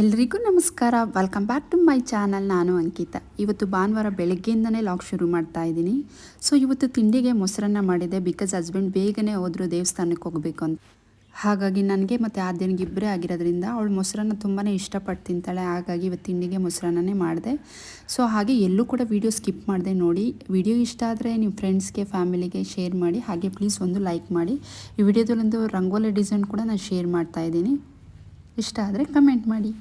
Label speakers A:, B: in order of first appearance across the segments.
A: ಎಲ್ರಿಗೂ ನಮಸ್ಕಾರ. Welcome back to my channel ನಾನು ಅಂಕಿತಾ. ಇವತ್ತು ಭಾನುವಾರ ಬೆಳಗ್ಗೆಯಿಂದನೇ ಲಾಗ್ ಶುರು ಮಾಡ್ತಾ ಇದ್ದೀನಿ. ಸೊ ಇವತ್ತು ತಿಂಡಿಗೆ ಮೊಸರನ್ನ ಮಾಡಿದೆ ಬಿಕಾಸ್ ಹಸ್ಬೆಂಡ್ ಬೇಗನೆ ಹೋದರೂ ದೇವಸ್ಥಾನಕ್ಕೆ ಹೋಗಬೇಕು ಅಂತ. ಹಾಗಾಗಿ ನನಗೆ ಮತ್ತು ಆದ್ಯನಿಗೆ ಇಬ್ಬರೇ ಆಗಿರೋದ್ರಿಂದ ಅವಳು ಮೊಸರನ್ನ ತುಂಬಾ ಇಷ್ಟಪಟ್ಟು ತಿಂತಾಳೆ. ಹಾಗಾಗಿ ಇವತ್ತು ತಿಂಡಿಗೆ ಮೊಸರನ್ನೇ ಮಾಡಿದೆ. ಸೊ ಹಾಗೆ ಎಲ್ಲೂ ಕೂಡ ವೀಡಿಯೋ ಸ್ಕಿಪ್ ಮಾಡಿದೆ ನೋಡಿ. ವಿಡಿಯೋ ಇಷ್ಟ ಆದರೆ ನಿಮ್ಮ ಫ್ರೆಂಡ್ಸ್ಗೆ ಫ್ಯಾಮಿಲಿಗೆ ಶೇರ್ ಮಾಡಿ. ಹಾಗೆ ಪ್ಲೀಸ್ ಒಂದು ಲೈಕ್ ಮಾಡಿ. ಈ ವಿಡಿಯೋದಲ್ಲೊಂದು ರಂಗೋಲಿ ಡಿಸೈನ್ ಕೂಡ ನಾನು ಶೇರ್ ಮಾಡ್ತಾ ಇದ್ದೀನಿ. ಇಷ್ಟ ಆದರೆ ಕಮೆಂಟ್ ಮಾಡಿ.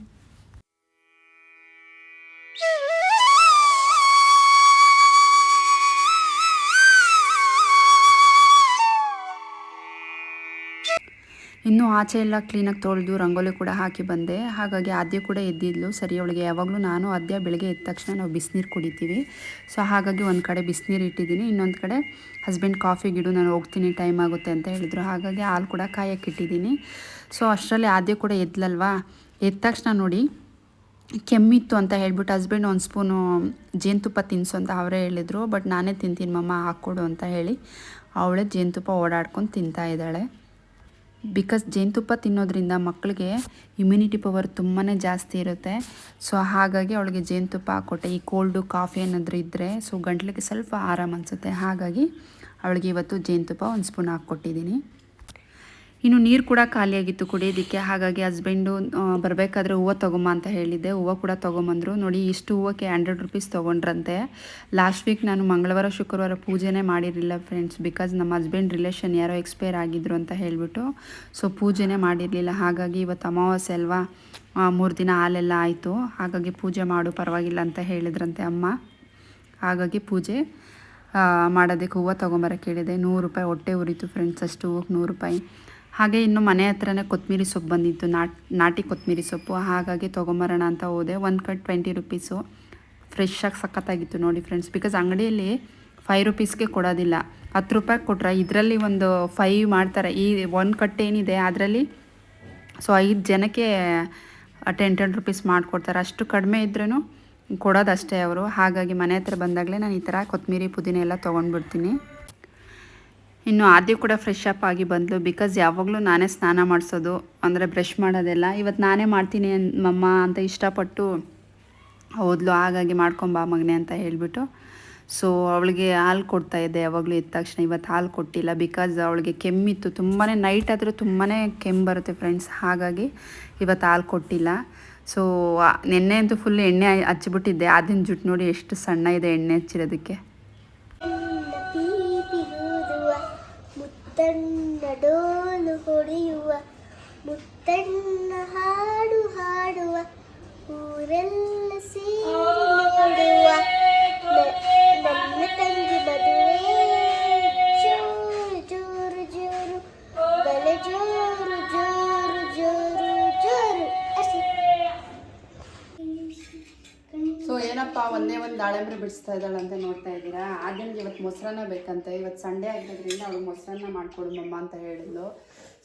A: ಇನ್ನು ಆಚೆ ಎಲ್ಲ ಕ್ಲೀನಾಗಿ ತೊಳೆದು ರಂಗೋಲಿ ಕೂಡ ಹಾಕಿ ಬಂದೆ. ಹಾಗಾಗಿ ಆದ್ಯ ಕೂಡ ಎದ್ದಿದ್ಲು. ಸರಿ, ಅವಳಿಗೆ ಯಾವಾಗಲೂ ನಾನು ಆದ್ಯ ಬೆಳಗ್ಗೆ ಎದ್ದ ತಕ್ಷಣ ನಾವು ಬಿಸಿನೀರು ಕುಡಿತೀವಿ. ಸೊ ಹಾಗಾಗಿ ಒಂದು ಕಡೆ ಬಿಸಿನೀರು ಇಟ್ಟಿದ್ದೀನಿ. ಇನ್ನೊಂದು ಕಡೆ ಹಸ್ಬೆಂಡ್ ಕಾಫಿ ಗಿಡು ನಾನು ಹೋಗ್ತೀನಿ ಟೈಮ್ ಆಗುತ್ತೆ ಅಂತ ಹೇಳಿದರು. ಹಾಗಾಗಿ ಹಾಲು ಕೂಡ ಕಾಯಕ್ಕೆ ಇಟ್ಟಿದ್ದೀನಿ. ಸೊ ಅಷ್ಟರಲ್ಲಿ ಆದ್ಯ ಕೂಡ ಎದ್ಲಲ್ವಾ? ಎದ್ದ ತಕ್ಷಣ ನೋಡಿ, ಕೆಮ್ಮಿತ್ತು ಅಂತ ಹೇಳ್ಬಿಟ್ಟು ಹಸ್ಬೆಂಡ್ ಒಂದು ಸ್ಪೂನು ಜೇನುತುಪ್ಪ ತಿನ್ಸು ಅಂತ ಅವರೇ ಹೇಳಿದರು ಬಟ್ ನಾನೇ ತಿಂತೀನಿ ಮಮ್ಮ ಹಾಕ್ಕೊಡು ಅಂತ ಹೇಳಿ ಅವಳೇ ಜೇನುತುಪ್ಪ ಓಡಾಡ್ಕೊಂಡು ತಿಂತಾ ಇದ್ದಾಳೆ. ಬಿಕಾಸ್ ಜೇನುತುಪ್ಪ ತಿನ್ನೋದ್ರಿಂದ ಮಕ್ಕಳಿಗೆ ಇಮ್ಯುನಿಟಿ ಪವರ್ ತುಂಬಾ ಜಾಸ್ತಿ ಇರುತ್ತೆ. ಸೊ ಹಾಗಾಗಿ ಅವಳಿಗೆ ಜೇನುತುಪ್ಪ ಹಾಕ್ಕೊಟ್ಟೆ. ಈ ಕೋಲ್ಡು ಕಾಫಿ ಏನಾದರೂ ಇದ್ದರೆ ಸೊ ಗಂಟ್ಲಿಗೆ ಸ್ವಲ್ಪ ಆರಾಮ ಅನಿಸುತ್ತೆ. ಹಾಗಾಗಿ ಅವಳಿಗೆ ಇವತ್ತು ಜೇನುತುಪ್ಪ ಒಂದು ಸ್ಪೂನ್ ಹಾಕ್ಕೊಟ್ಟಿದ್ದೀನಿ. ಇನ್ನು ನೀರು ಕೂಡ ಖಾಲಿಯಾಗಿತ್ತು ಕುಡಿಯೋದಕ್ಕೆ. ಹಾಗಾಗಿ ಹಸ್ಬೆಂಡು ಬರಬೇಕಾದ್ರೆ ಹೂವು ತೊಗೊಂಬ ಅಂತ ಹೇಳಿದ್ದೆ. ಹೂವು ಕೂಡ ತೊಗೊಂಬಂದರು. ನೋಡಿ, ಇಷ್ಟು ಹೂವಕ್ಕೆ ಹಂಡ್ರೆಡ್ ರುಪೀಸ್ ತೊಗೊಂಡ್ರಂತೆ. ಲಾಸ್ಟ್ ವೀಕ್ ನಾನು ಮಂಗಳವಾರ, ಶುಕ್ರವಾರ ಪೂಜೆನೇ ಮಾಡಿರಲಿಲ್ಲ ಫ್ರೆಂಡ್ಸ್ ಬಿಕಾಸ್ ನಮ್ಮ ಹಸ್ಬೆಂಡ್ ರಿಲೇಷನ್ ಯಾರೋ ಎಕ್ಸ್ಪೈರ್ ಆಗಿದ್ರು ಅಂತ ಹೇಳಿಬಿಟ್ಟು ಸೊ ಪೂಜೆನೇ ಮಾಡಿರಲಿಲ್ಲ. ಹಾಗಾಗಿ ಇವತ್ತು ಅಮಾವಾಸ್ಯೆ ಅಲ್ವಾ? ಮೂರು ದಿನ ಹಾಲೆಲ್ಲ ಆಯಿತು. ಹಾಗಾಗಿ ಪೂಜೆ ಮಾಡು, ಪರವಾಗಿಲ್ಲ ಅಂತ ಹೇಳಿದ್ರಂತೆ ಅಮ್ಮ. ಹಾಗಾಗಿ ಪೂಜೆ ಮಾಡೋದಕ್ಕೆ ಹೂವು ತೊಗೊಂಬರೋಕ್ಕೆ ಹೇಳಿದೆ ನೂರು ರೂಪಾಯಿ ಹೊಟ್ಟೆ ಉರಿತು ಫ್ರೆಂಡ್ಸ್ ಅಷ್ಟು ಹೂವಕ್ಕೆ ನೂರು ರೂಪಾಯಿ. ಹಾಗೆ ಇನ್ನು ಮನೆ ಹತ್ರನೇ ಕೊತ್ತಂಬರಿ ಸೊಪ್ಪು ಬಂದಿತ್ತು. ನಾಟ್, ನಾಟಿ ಕೊತ್ತಂಬರಿ ಸೊಪ್ಪು. ಹಾಗಾಗಿ ತೊಗೊಂಬರೋಣ ಅಂತ ಹೋದೆ. ಒಂದು ಕಟ್ ಟ್ವೆಂಟಿ ರುಪೀಸು ಫ್ರೆಶ್ಶಾಗಿ ಸಖತ್ತಾಗಿತ್ತು ನೋಡಿ ಫ್ರೆಂಡ್ಸ್ ಬಿಕಾಸ್ ಅಂಗಡಿಯಲ್ಲಿ ಫೈವ್ ರುಪೀಸ್ಗೆ ಕೊಡೋದಿಲ್ಲ. ಹತ್ತು ರೂಪಾಯಿ ಕೊಟ್ರೆ ಇದರಲ್ಲಿ ಒಂದು ಫೈವ್ ಮಾಡ್ತಾರೆ. ಈ ಒಂದು ಕಟ್ ಏನಿದೆ ಅದರಲ್ಲಿ ಸೊ ಐದು ಜನಕ್ಕೆ ಟೆನ್ ಟೆನ್ ರುಪೀಸ್ ಮಾಡಿಕೊಡ್ತಾರೆ. ಅಷ್ಟು ಕಡಿಮೆ ಇದ್ರೂ ಕೊಡೋದಷ್ಟೇ ಅವರು. ಹಾಗಾಗಿ ಮನೆ ಹತ್ರ ಬಂದಾಗಲೇ ನಾನು ಈ ಥರ ಕೊತ್ತಂಬರಿ ಪುದೀನ ಎಲ್ಲ ತೊಗೊಂಡ್ಬಿಡ್ತೀನಿ. ಇನ್ನು ಆದ್ಯ ಕೂಡ ಫ್ರೆಶ್ ಅಪ್ ಆಗಿ ಬಂದಳು ಬಿಕಾಸ್ ಯಾವಾಗಲೂ ನಾನೇ ಸ್ನಾನ ಮಾಡಿಸೋದು, ಅಂದರೆ ಬ್ರಷ್ ಮಾಡೋದೆಲ್ಲ. ಇವತ್ತು ನಾನೇ ಮಾಡ್ತೀನಿ ಮಮ್ಮ ಅಂತ ಇಷ್ಟಪಟ್ಟು ಹೋದ್ಲು, ಹಾಗಾಗಿ ಮಾಡ್ಕೊಂಬಾ ಮಗನೆ ಅಂತ ಹೇಳಿಬಿಟ್ಟು. ಸೊ ಅವಳಿಗೆ ಹಾಲು ಕೊಡ್ತಾ ಇದ್ದೆ, ಯಾವಾಗಲೂ ಎದ್ದ ತಕ್ಷಣ. ಇವತ್ತು ಹಾಲು ಕೊಟ್ಟಿಲ್ಲ ಬಿಕಾಸ್ ಅವಳಿಗೆ ಕೆಮ್ಮಿತ್ತು. ತುಂಬಾ ನೈಟ್ ಆದರೂ ತುಂಬಾ ಕೆಮ್ಮು ಬರುತ್ತೆ ಫ್ರೆಂಡ್ಸ್ ಹಾಗಾಗಿ ಇವತ್ತು ಹಾಲು ಕೊಟ್ಟಿಲ್ಲ. ಸೊ ನಿನ್ನೆ ಅಂತೂ ಫುಲ್ ಎಣ್ಣೆ ಹಚ್ಚಿಬಿಟ್ಟಿದ್ದೆ. ಅದನ್ನ ಜುಟ್ಟು ನೋಡಿ ಎಷ್ಟು ಸಣ್ಣ ಇದೆ ಎಣ್ಣೆ ಹಚ್ಚಿರೋದಕ್ಕೆ.
B: ಡೋಲು ಹೊಡೆಯುವ ಮುತ್ತಣ್ಣ ಹಾಡು ಹಾಡುವ ಊರೆಲ್ಲ ಸೇರಿ ನನ್ನ ತಂಗಿ ಮದುವೆ
A: ಒಂದೇ ಒಂದು ದಾಳಿಂಬ್ರೆ ಬಿಡಿಸ್ತಾ ಇದ್ದಾಳೆ ಅಂತ ನೋಡ್ತಾ ಇದ್ದೀರಾ? ಆದ್ಯನಿಗೆ ಇವತ್ತು ಮೊಸರನ್ನ ಬೇಕಂತೆ. ಇವತ್ತು ಸಂಡೇ ಆಗಿರೋದ್ರಿಂದ ಅವಳು ಮೊಸರನ್ನ ಮಾಡ್ಕೊಡು ಮಮ್ಮ ಅಂತ ಹೇಳಿದ್ಲು.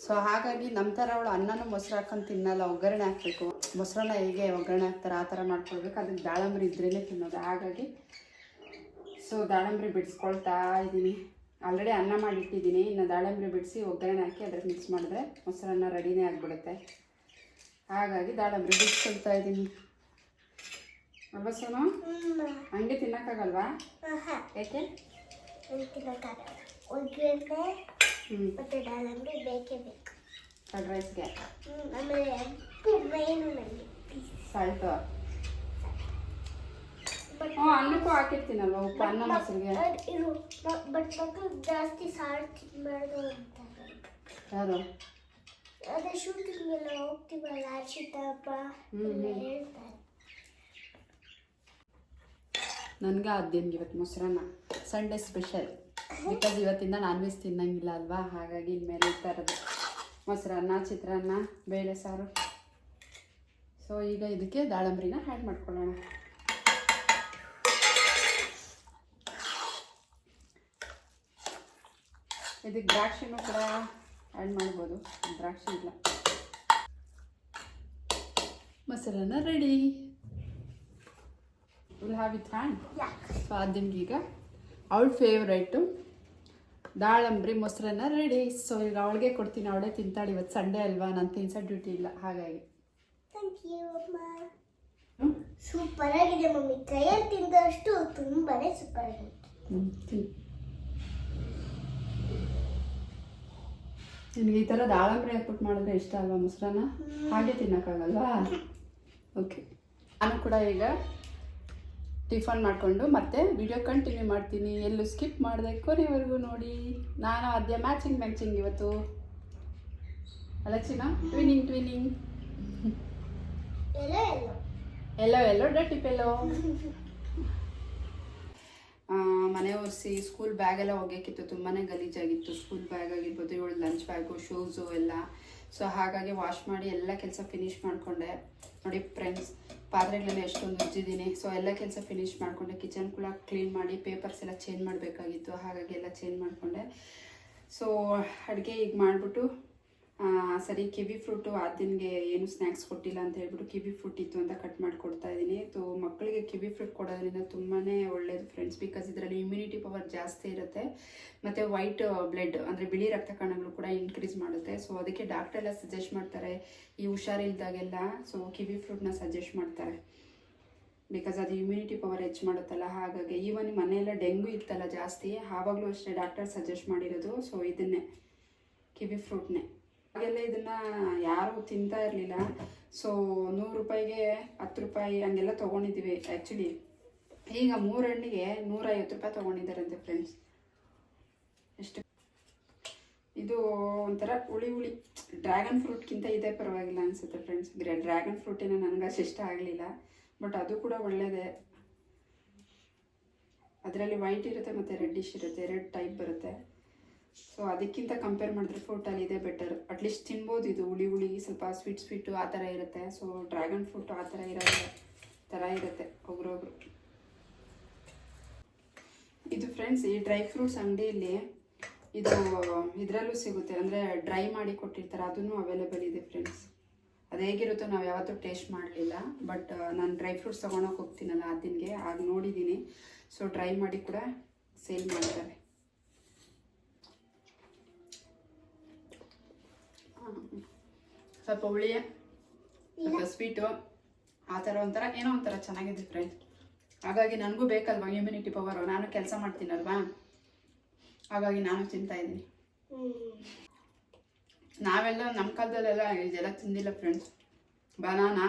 A: ಸೊ ಹಾಗಾಗಿ ನಮ್ಮ ಥರ ಅವಳು ಅನ್ನನೂ ಮೊಸರು ಹಾಕೊಂಡು ತಿನ್ನಲ್ಲ. ಒಗ್ಗರಣೆ ಹಾಕಬೇಕು. ಮೊಸರನ್ನ ಹೇಗೆ ಒಗ್ಗರಣೆ ಹಾಕ್ತಾರೆ, ಆ ಥರ ಮಾಡ್ಕೊಳ್ಬೇಕು ಅದಕ್ಕೆ ದಾಳಂಬ್ರಿ ಇದ್ರೇ ತಿನ್ನೋದು. ಹಾಗಾಗಿ ಸೊ ದಾಳಂಬ್ರಿ ಬಿಡಿಸ್ಕೊಳ್ತಾ ಇದ್ದೀನಿ. ಆಲ್ರೆಡಿ ಅನ್ನ ಮಾಡಿಟ್ಟಿದ್ದೀನಿ. ಇನ್ನು ದಾಳಂಬ್ರಿ ಬಿಡಿಸಿ ಒಗ್ಗರಣೆ ಹಾಕಿ ಅದಕ್ಕೆ ಮಿಕ್ಸ್ ಮಾಡಿದ್ರೆ ಮೊಸರನ್ನ ರೆಡಿನೇ ಆಗಿಬಿಡುತ್ತೆ. ಹಾಗಾಗಿ ದಾಳಂಬ್ರಿ ಬಿಡಿಸ್ಕೊಳ್ತಾ ಇದ್ದೀನಿ. ಅಲ್ವಾ ಸೋನು ಹಂಗೆ ತಿನ್ನಕ್ಕಾಗಲ್ವಾ? ಯಾಕೆ
B: ತಿನ್ನಕ್ಕಾಗಲ್ಲ. ಒಗ್ಗರಣೆ ಮತ್ತು ದಾಳಂಬ್ರಿ ಬೇಕೇ ಬೇಕು.
A: ಕರ್ಡ್ ರೈಸ್ಗೆ
B: ಆಮೇಲೆ ಮೇನು ನನಗೆ
A: ಸಾಲ್ಟು? ಹ್ಞೂ ಅನ್ನಕ್ಕೂ ಹಾಕಿರ್ತೀನಲ್ವ ಉಪ್ಪು ಅನ್ನ ಮೊಸರಿಗೆ?
B: ಬಟ್ ಮಕ್ಕಳು ಜಾಸ್ತಿ ತಿನ್ಬಾರ್ದು ಅಂತಾರೆ
A: ಯಾರು?
B: ಅದೇ ಶೂಟಿಂಗ್ ಎಲ್ಲ ಹೋಗ್ತೀವಲ್ಲ ಹರ್ಷಿತಪ್ಪ ಹೇಳ್ತಾರೆ.
A: ನನಗೆ ಅದೇನಿಗೆ ಇವತ್ತು ಮೊಸರನ್ನ. ಸಂಡೇ ಸ್ಪೆಷಲ್ ಬಿಕಾಸ್ ಇವತ್ತಿಂದ ನಾನ್ ವೆಜ್ ತಿನ್ನಂಗಿಲ್ಲ ಅಲ್ವಾ? ಹಾಗಾಗಿ ಇನ್ಮೇಲೆ ಈ ಥರದ್ದು ಮೊಸರನ್ನ, ಚಿತ್ರಾನ್ನ, ಬೇಳೆ ಸಾರು. ಸೊ ಈಗ ಇದಕ್ಕೆ ದಾಳಂಬ್ರಿನ ಆ್ಯಡ್ ಮಾಡ್ಕೊಳ್ಳೋಣ. ಇದಕ್ಕೆ ದ್ರಾಕ್ಷಿನೂ ಕೂಡ ಆ್ಯಡ್ ಮಾಡ್ಬೋದು. ದ್ರಾಕ್ಷಿ ಇಲ್ಲ. ಮೊಸರನ್ನ ready will have with hand so ಈಗ ಅವಳ ಫೇವ್ರೇಟು ದಾಳಂಬ್ರಿ ಮೊಸರನ್ನ ರೆಡಿ ಸೊ ಈಗ ಅವಳಿಗೆ ಕೊಡ್ತೀನಿ. ಅವಳೇ ತಿಂತಾಳೆ ಇವತ್ತು. ಸಂಡೇ ಅಲ್ವಾ? ನಾನು ತಿನ್ಸೋ ಡ್ಯೂಟಿ ಇಲ್ಲ. ಹಾಗಾಗಿ.
B: ಥ್ಯಾಂಕ್ ಯು ಅಮ್ಮ. ಸೂಪರ್ ಆಗಿದೆ ಮಮ್ಮಿ. ಕೈಯಲ್ಲಿ ತಿಂದಷ್ಟು ತುಂಬಾನೇ ಸೂಪರ್ ಆಗಿದೆ
A: ನಿನಗೆ ಈ ಥರ ದಾಳಂಬ್ರಿ ಹಾಕ್ಬಿಟ್ಟು ಮಾಡಿದ್ರೆ ಇಷ್ಟ ಅಲ್ವಾ ಮೊಸರನ್ನ? ಹಾಗೆ ತಿನ್ನೋಕ್ಕಾಗಲ್ವಾ? ಓಕೆ ನಾನು ಕೂಡ ಈಗ ಟಿಫನ್ ಮಾಡಿಕೊಂಡು ಮತ್ತೆ ವಿಡಿಯೋ ಕಂಟಿನ್ಯೂ ಮಾಡ್ತೀನಿ. ಎಲ್ಲೂ ಸ್ಕಿಪ್ ಮಾಡಿದೆ ಕೊನೆವರೆಗೂ ನೋಡಿ. ನಾನು ಅದೇ ಮ್ಯಾಚಿಂಗ್ ಮ್ಯಾಚಿಂಗ್ ಇವತ್ತು. ಅಲ್ಲ ಚಿನ್ನ ಟ್ವಿನಿಂಗ್ ಟ್ವಿನಿಂಗ್
B: ಎಲ್ಲ ಎಲ್ಲ
A: ಡಟ್ಟಿ ಪೆಲ್ಲೋ ಮನೆ ಒರೆಸಿ ಸ್ಕೂಲ್ ಬ್ಯಾಗ್ ಎಲ್ಲ ಒಗೆಯಕ್ಕಿತ್ತು ತುಂಬಾ ಗಲೀಜಾಗಿತ್ತು. ಸ್ಕೂಲ್ ಬ್ಯಾಗ್ ಆಗಿರ್ಬೋದು ಇವಳು ಲಂಚ್ ಬ್ಯಾಗು ಶೂಸು ಎಲ್ಲ. ಸೊ ಹಾಗಾಗಿ ವಾಶ್ ಮಾಡಿ ಎಲ್ಲ ಕೆಲಸ ಫಿನಿಶ್ ಮಾಡಿಕೊಂಡೆ. ನೋಡಿ ಫ್ರೆಂಡ್ಸ್ ಪಾತ್ರೆಗಳೆಲ್ಲ ಎಷ್ಟೊಂದು ಉಜ್ಜಿದ್ದೀನಿ ಸೊ ಎಲ್ಲ ಕೆಲಸ ಫಿನಿಶ್ ಮಾಡಿಕೊಂಡೆ. ಕಿಚನ್ ಕೂಡ ಕ್ಲೀನ್ ಮಾಡಿ ಪೇಪರ್ಸ್ ಎಲ್ಲ ಚೇಂಜ್ ಮಾಡಬೇಕಾಗಿತ್ತು. ಹಾಗಾಗಿ ಎಲ್ಲ ಚೇಂಜ್ ಮಾಡಿಕೊಂಡೆ. ಸೊ ಅಡುಗೆ ಈಗ ಮಾಡಿಬಿಟ್ಟು ಸರಿ, ಕಿವಿ ಫ್ರೂಟು ಆ ದಿನಗೆ ಏನು ಸ್ನ್ಯಾಕ್ಸ್ ಕೊಟ್ಟಿಲ್ಲ ಅಂತ ಹೇಳ್ಬಿಟ್ಟು ಕಿವಿ ಫ್ರೂಟ್ ಇತ್ತು ಅಂತ ಕಟ್ ಮಾಡಿ ಕೊಡ್ತಾ ಇದ್ದೀನಿ. ಸೊ ಮಕ್ಕಳಿಗೆ ಕಿವಿ ಫ್ರೂಟ್ ಕೊಡೋದ್ರಿಂದ ತುಂಬಾ ಒಳ್ಳೆಯದು ಫ್ರೆಂಡ್ಸ್ ಬಿಕಾಸ್ ಇದರಲ್ಲಿ ಇಮ್ಯುನಿಟಿ ಪವರ್ ಜಾಸ್ತಿ ಇರುತ್ತೆ. ಮತ್ತು ವೈಟ್ ಬ್ಲಡ್ ಅಂದರೆ ಬಿಳಿ ರಕ್ತ ಕಣಗಳು ಕೂಡ ಇನ್ಕ್ರೀಸ್ ಮಾಡುತ್ತೆ. ಸೊ ಅದಕ್ಕೆ ಡಾಕ್ಟರ್ ಎಲ್ಲ ಸಜೆಸ್ಟ್ ಮಾಡ್ತಾರೆ, ಈ ಹುಷಾರಿಲ್ದಾಗೆಲ್ಲ ಸೊ ಕಿವಿ ಫ್ರೂಟ್ನ ಸಜೆಸ್ಟ್ ಮಾಡ್ತಾರೆ. ಬಿಕಾಸ್ ಅದು ಇಮ್ಯುನಿಟಿ ಪವರ್ ಹೆಚ್ಚು ಮಾಡುತ್ತಲ್ಲ, ಹಾಗಾಗಿ ಈವನ್ ಮನೆಯೆಲ್ಲ ಡೆಂಗು ಇತ್ತಲ್ಲ ಜಾಸ್ತಿ, ಆವಾಗಲೂ ಅಷ್ಟೇ ಡಾಕ್ಟರ್ ಸಜೆಸ್ಟ್ ಮಾಡಿರೋದು. ಸೊ ಇದನ್ನೇ, ಕಿವಿ ಫ್ರೂಟ್ನೇ ಆಗೆಲ್ಲ ಇದನ್ನ ಯಾರು ತಿಂತಾ ಇರಲಿಲ್ಲ. ಸೊ ನೂರು ರೂಪಾಯಿಗೆ ಹತ್ತು ರೂಪಾಯಿ ಹಂಗೆಲ್ಲ ತೊಗೊಂಡಿದ್ದೀವಿ ಆ್ಯಕ್ಚುಲಿ ಈಗ ಮೂರು ಹಣ್ಣಿಗೆ ನೂರೈವತ್ತು ರೂಪಾಯಿ ತೊಗೊಂಡಿದ್ದಾರಂತೆ ಫ್ರೆಂಡ್ಸ್ ಎಷ್ಟು? ಇದು ಒಂಥರ ಹುಳಿ ಹುಳಿ. ಡ್ರ್ಯಾಗನ್ ಫ್ರೂಟ್ಗಿಂತ ಇದೇ ಪರವಾಗಿಲ್ಲ ಅನಿಸುತ್ತೆ ಫ್ರೆಂಡ್ಸ್ ಡ್ರ್ಯಾಗನ್ ಫ್ರೂಟಿನ ನನಗೆ ಅಷ್ಟು ಇಷ್ಟ ಆಗಲಿಲ್ಲ. ಬಟ್ ಅದು ಕೂಡ ಒಳ್ಳೆಯದೇ ಅದರಲ್ಲಿ ವೈಟ್ ಇರುತ್ತೆ ಮತ್ತು ರೆಡ್ಡಿಶ್ ಇರುತ್ತೆ ಎರಡು ಟೈಪ್ ಬರುತ್ತೆ. ಸೊ ಅದಕ್ಕಿಂತ ಕಂಪೇರ್ ಮಾಡಿದ್ರೆ ಫ್ರೂಟಲ್ಲಿ ಇದೆ ಬೆಟರ್ ಅಟ್ಲೀಸ್ಟ್ ತಿನ್ಬೋದು ಇದು, ಹುಳಿ ಹುಳಿ, ಸ್ವಲ್ಪ ಸ್ವೀಟ್ ಸ್ವೀಟು ಆ ಥರ ಇರುತ್ತೆ. ಸೊ ಡ್ರ್ಯಾಗನ್ ಫ್ರೂಟ್ ಆ ಥರ ಇರೋ ಥರ ಇರುತ್ತೆ ಒಬ್ರೊಬ್ರು. ಇದು ಫ್ರೆಂಡ್ಸ್ ಈ ಡ್ರೈ ಫ್ರೂಟ್ಸ್ ಅಂಗಡಿಯಲ್ಲಿ ಇದು, ಇದರಲ್ಲೂ ಸಿಗುತ್ತೆ. ಅಂದರೆ ಡ್ರೈ ಮಾಡಿ ಕೊಟ್ಟಿರ್ತಾರೆ, ಅದನ್ನು ಅವೈಲೇಬಲ್ ಇದೆ ಫ್ರೆಂಡ್ಸ್ ಅದು ಹೇಗಿರುತ್ತೋ ನಾವು ಯಾವತ್ತೂ ಟೇಸ್ಟ್ ಮಾಡಲಿಲ್ಲ. ಬಟ್ ನಾನು ಡ್ರೈ ಫ್ರೂಟ್ಸ್ ತೊಗೊಳಕ್ಕೆ ಹೋಗ್ತೀನಲ್ಲ ಆ ದಿನಗೆ ಆಗ ನೋಡಿದ್ದೀನಿ ಸೊ ಡ್ರೈ ಮಾಡಿ ಕೂಡ ಸೇಲ್ ಮಾಡ್ತಾರೆ. ಸ್ವಲ್ಪ ಹುಳಿ ಸ್ವಲ್ಪ ಸ್ವೀಟು ಆ ಥರ ಒಂಥರ ಏನೋ ಒಂಥರ ಚೆನ್ನಾಗಿದೆ ಫ್ರೆಂಡ್ಸ್ ಹಾಗಾಗಿ ನನಗೂ ಬೇಕಲ್ವಾ ಇಮ್ಯುನಿಟಿ ಪವರು ನಾನು ಕೆಲಸ ಮಾಡ್ತೀನಲ್ವಾ? ಹಾಗಾಗಿ ನಾನು ತಿಂತಾ ಇದ್ದೀನಿ. ನಾವೆಲ್ಲ ನಮ್ಮ ಕಾಲದಲ್ಲೆಲ್ಲ ಇದೆಲ್ಲ ತಿಂದಿಲ್ಲ ಫ್ರೆಂಡ್ಸ್ ಬನಾನಾ